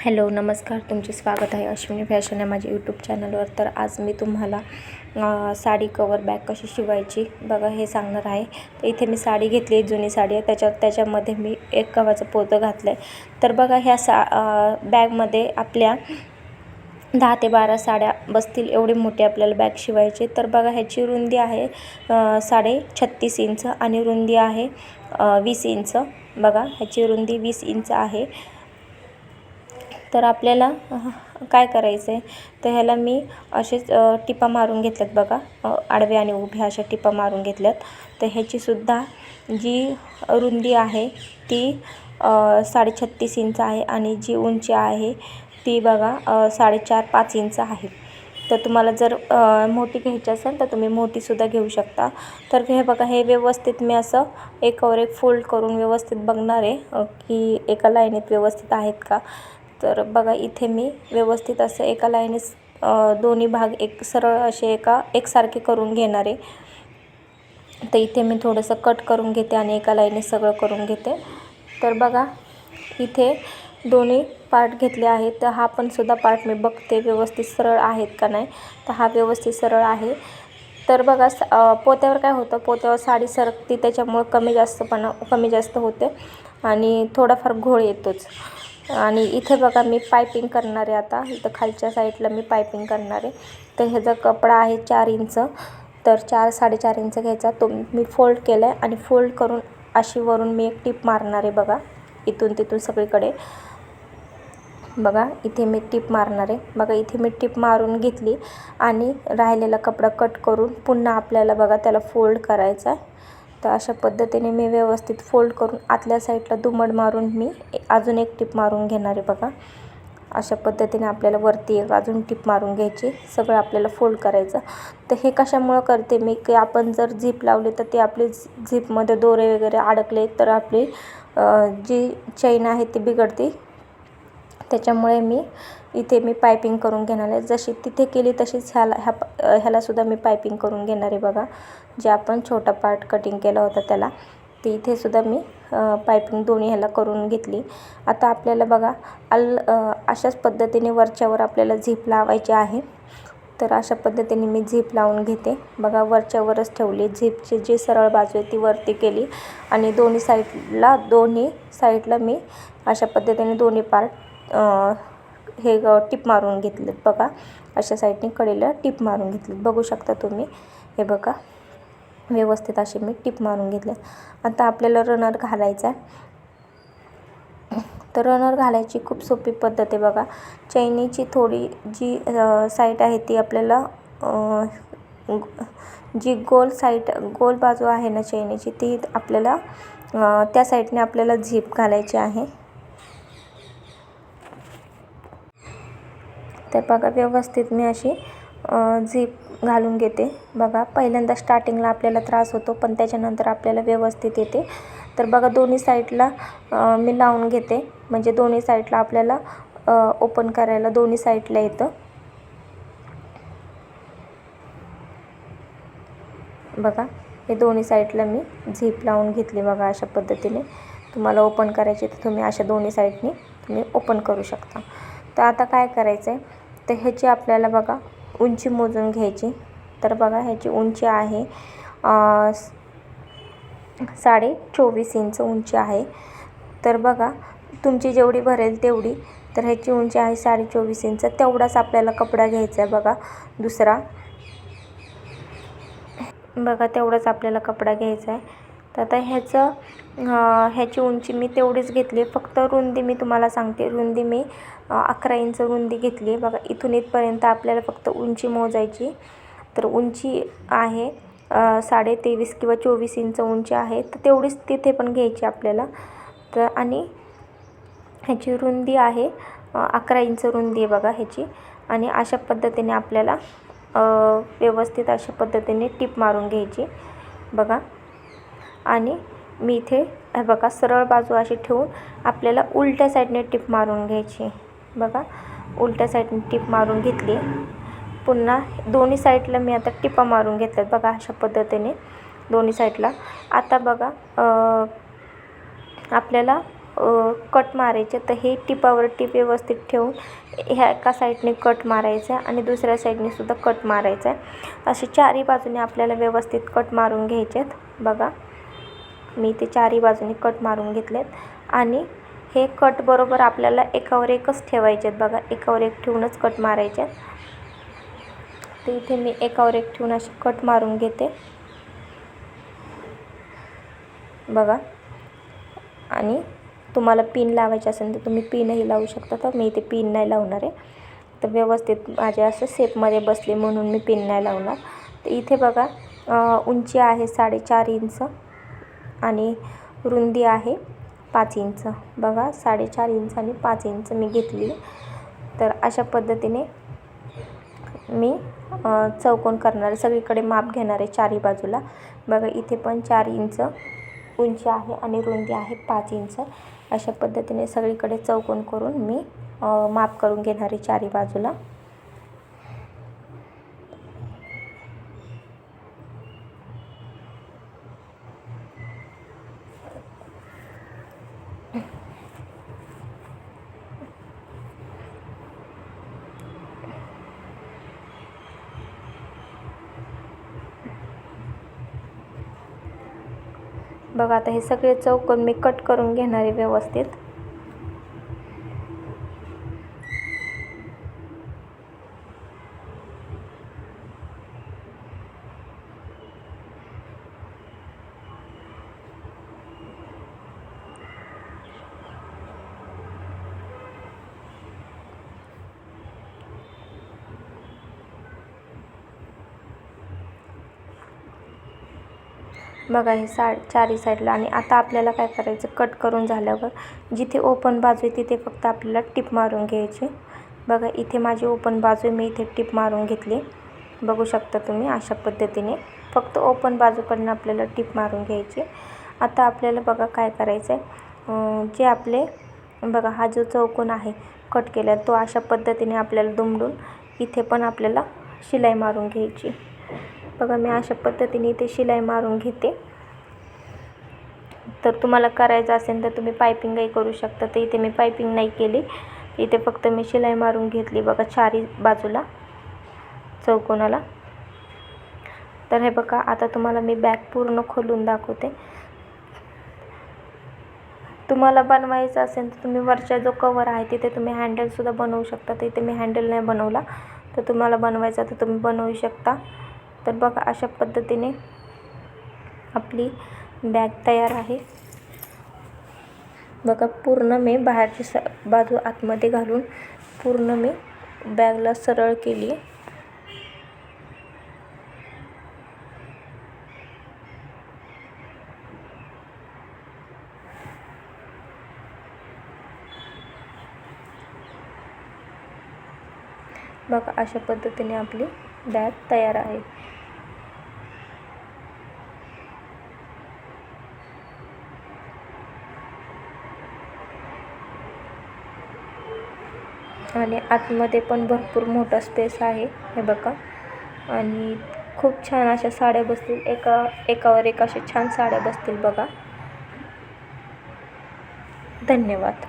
Hello नमस्कार. तुमचे स्वागत आहे अश्विनी फॅशन या माझ्या यूट्यूब चॅनलवर तर आज मी तुम्हाला साडी कवर बॅग कशी शिवायची बघा हे सांगणार आहे. तर इथे मी साडी घेतली आहे जुनी साडी आहे. त्याच्यात त्याच्यामध्ये मी एक गव्हाचं पोतं घातलं आहे तर बघा ह्या सा बॅगमध्ये आपल्या दहा ते बारा साड्या बसतील एवढी मोठी आपल्याला बॅग शिवायची. तर बघा ह्याची रुंदी आहे साडे छत्तीस इंच आणि रुंदी आहे वीस इंच. बघा ह्याची रुंदी वीस इंच आहे. तर आपल्याला काय करायचं आहे तर ह्याला मी असेच टिपा मारून घेतल्यात बघा. आडवे आडव्या आणि उभ्या अशा टिपा मारून घेतल्यात. तर ह्याचीसुद्धा जी रुंदी आहे ती साडेछत्तीस इंच आहे आणि जी उंची आहे ती बघा साडेचार पाच इंच आहे. तर तुम्हाला जर मोठी घ्यायची असेल तर तुम्ही मोठीसुद्धा घेऊ शकता. तर हे बघा हे व्यवस्थित मी असं एकावर एक फोल्ड करून व्यवस्थित बघणार आहे की एका लाईनीत व्यवस्थित आहेत का? तर बघा इथे मी व्यवस्थित असं एका लाईनीस दोन्ही भाग एक सरळ असे एका एकसारखे करून घेणार आहे. तर इथे मी थोडंसं कट करून घेते आणि एका लाईनीत सगळं करून घेते. तर बघा इथे दोन्ही पार्ट घेतले आहेत. तर हा पण सुद्धा पार्ट मी बघते व्यवस्थित सरळ आहेत का नाही. तर हा व्यवस्थित सरळ आहे. तर बघा स पोत्यावर काय होतं? पोत्यावर साडी सरकती त्याच्यामुळं कमी जास्तपणा कमी जास्त होते. आणि थोडाफार घोळ येतोच. आणि इथे बघा मी पायपिंग करणार आहे आता. इथं खालच्या साईडला मी पायपिंग करणार आहे. तर ह्याचा कपडा आहे चार इंच तर चार साडेचार इंच घ्यायचा. तो मी फोल्ड केला आहे आणि फोल्ड करून अशी वरून मी एक टीप मारणार आहे बघा. इथून तिथून सगळीकडे. बघा इथे मी टीप मारणार आहे. बघा इथे मी टीप मारून घेतली आणि राहिलेला कपडा कट करून पुन्हा आपल्याला बघा त्याला फोल्ड करायचा आहे. तर अशा पद्धतीने मी व्यवस्थित फोल्ड करून आतल्या साईडला दुमड मारून मी ए- अजून एक टिप मारून घेणार आहे बघा. अशा पद्धतीने आपल्याला वरती एक अजून टिप मारून घ्यायची. सगळं आपल्याला फोल्ड करायचं. तर हे कशामुळं करते मी? की आपण जर झीप लावली तर ते आपली झीपमध्ये दोरे वगैरे अडकले तर आपली जी चैन आहे ती बिघडते. त्याच्यामुळे मी इथे मी पायपिंग करून घेणार आहे. जशी तिथे केली तशीच ह्याला ह्या प- ह्यालासुद्धा मी पायपिंग करून घेणार आहे बघा. जे आपण छोटा पार्ट कटिंग केला होता त्याला ते इथेसुद्धा मी पायपिंग दोन्ही ह्याला करून घेतली. आता आपल्याला बघा अल अशाच पद्धतीने वरच्यावर आपल्याला झीप लावायची आहे. तर अशा पद्धतीने मी झीप लावून घेते. बघा वरच्यावरच ठेवली. झीपची जी सरळ बाजू आहे ती वरती केली. आणि दोन्ही साईडला दोन्ही साईडला मी अशा पद्धतीने दोन्ही पार्ट हे टिप मारून घेतलेत बघा. अशा साईडने कडेला टिप मारून घेतलीत. बघू शकता तुम्ही. हे बघा. व्यवस्थित असे मी टिप मारून घेतले आता आपल्याला रनर घालायचा आहे. तर रनर घालायची खूप सोपी पद्धत आहे बघा. चैनीची थोडी जी साईट आहे ती आपल्याला जी गोल साईट गोल बाजू आहे ना चैनीची ती आपल्याला त्या साईडने आपल्याला झीप घालायची आहे. तर बघा व्यवस्थित मी अशी झीप घालून घेते. बघा पहिल्यांदा स्टार्टिंगला आपल्याला त्रास होतो पण त्याच्यानंतर आपल्याला व्यवस्थित येते. तर बघा दोन्ही साईडला मी लावून घेते. म्हणजे दोन्ही साईडला आपल्याला ओपन करायला दोन्ही साईडला येतं. बघा हे दोन्ही साईडला मी झीप लावून घेतली बघा अशा पद्धतीने. तुम्हाला ओपन करायची तर तुम्ही अशा दोन्ही साईडनी तुम्ही ओपन करू शकता. तर आता काय करायचं आहे तर ह्याची आपल्याला बघा उंची मोजून घ्यायची. तर बघा ह्याची उंची आहे साडे चोवीस इंच उंची आहे. तर बघा तुमची जेवढी भरेल तेवढी. तर ह्याची उंची आहे साडे चोवीस इंच. तेवढाच आपल्याला कपडा घ्यायचा आहे बघा दुसरा. बघा तेवढाच आपल्याला कपडा घ्यायचा आहे. तर आता ह्याचं ह्याची उंची मी तेवढीच घेतली फक्त रुंदी मी तुम्हाला सांगते. रुंदी मी अकरा इंच रुंदी घेतली आहे. बघा इथून इथपर्यंत आपल्याला फक्त उंची मोजायची तर उंची आहे साडे तेवीस किंवा चोवीस इंच उंची आहे. तर तेवढीच तिथे पण घ्यायची आपल्याला. तर आणि ह्याची रुंदी आहे अकरा इंच रुंदी आहे बघा ह्याची. आणि अशा पद्धतीने आपल्याला व्यवस्थित अशा पद्धतीने टीप मारून घ्यायची बघा. आणि मी इथे हे बघा सरळ बाजू अशी ठेवून आपल्याला उलट्या साईडने टिप मारून घ्यायची. बघा उलट्या साईडने टिप मारून घेतली. पुन्हा दोन्ही साईडला मी आता टिपा मारून घेतल्यात बघा अशा पद्धतीने. दोन्ही साईडला आता बघा आपल्याला कट मारायचे तर हे टिपावर टीप व्यवस्थित ठेवून ह्या एका साईडने कट मारायचा आहे आणि दुसऱ्या साईडने सुद्धा कट मारायचा आहे. असे चारही बाजूने आपल्याला व्यवस्थित कट मारून घ्यायचे आहेत बघा. मी ते चारही बाजूने कट मारून घेतलेत. आणि हे कट बरोबर आपल्याला एकावर एकच ठेवायचे आहेत बघा एकावर एक ठेवूनच कट मारायचे आहेत तर इथे मी एकावर एक ठेवून असे कट मारून घेते. बघा. आणि तुम्हाला पिन लावायचे असेल तर तुम्ही पिनही लावू शकता. तर मी इथे पिन नाही लावणार आहे. तर व्यवस्थित माझ्या असं सेपमध्ये बसले म्हणून मी पिन नाही लावणार. तर इथे बघा उंची आहे साडेचार इंच. आणि रुंदी आहे पाच इंच. बघा साडेचार इंच आणि पाच इंच मी घेतली. तर अशा पद्धतीने मी चौकोन करणार सगळीकडे माप घेणार आहे चारही बाजूला. बघा इथे पण चार इंच उंची आहे आणि रुंदी आहे पाच इंच. अशा पद्धतीने सगळीकडे चौकोन करून मी माप करून घेणार आहे चारही बाजूला. बघा आता हे सगळे चौकोन मी कट करून घेणार आहे व्यवस्थित. बघा हे सा चारी साईडला आणि आता आपल्याला काय करायचं? कट करून झाल्यावर जिथे ओपन बाजू आहे तिथे फक्त आपल्याला टिप मारून घ्यायची. बघा इथे माझी ओपन बाजू मी इथे टिप मारून घेतली. बघू शकता तुम्ही अशा पद्धतीने. फक्त ओपन बाजूकडनं आपल्याला टिप मारून घ्यायची. आता आपल्याला बघा काय करायचं आहे जे आपले बघा हा जो चौकोन आहे कट केला तो अशा पद्धतीने आपल्याला दुमडून इथे पण आपल्याला शिलाई मारून घ्यायची. बघा मी अशा पद्धतीने इथे शिलाई मारून घेते. तर तुम्हाला करायचं असेल तर तुम्ही पायपिंगही करू शकता. तर इथे मी पायपिंग नाही केली. इथे फक्त मी शिलाई मारून घेतली बघा चारी बाजूला चौकोनाला. तर हे बघा आता तुम्हाला मी बॅग पूर्ण खोलून दाखवते. तुम्हाला बनवायचं असेल तर तुम्ही वरच्या जो कवर आहे तिथे तुम्ही हँडलसुद्धा बनवू शकता. तर इथे मी हँडल नाही बनवला. तर तुम्हाला बनवायचा तर तुम्ही बनवू शकता. तर बघा अशा पद्धतीने आपली बॅग तयार आहे. बघा पूर्ण मी बाहेरची स बाजू आतमध्ये घालून पूर्ण मी बॅगला सरळ केली. बघा अशा पद्धतीने आपली बॅग तयार आहे. आणि आतमध्ये पण भरपूर मोठा स्पेस आहे. हे बघा. आणि खूप छान अशा साड्या बसतील. एका एकावर एक अशा छान साड्या बसतील बघा. धन्यवाद.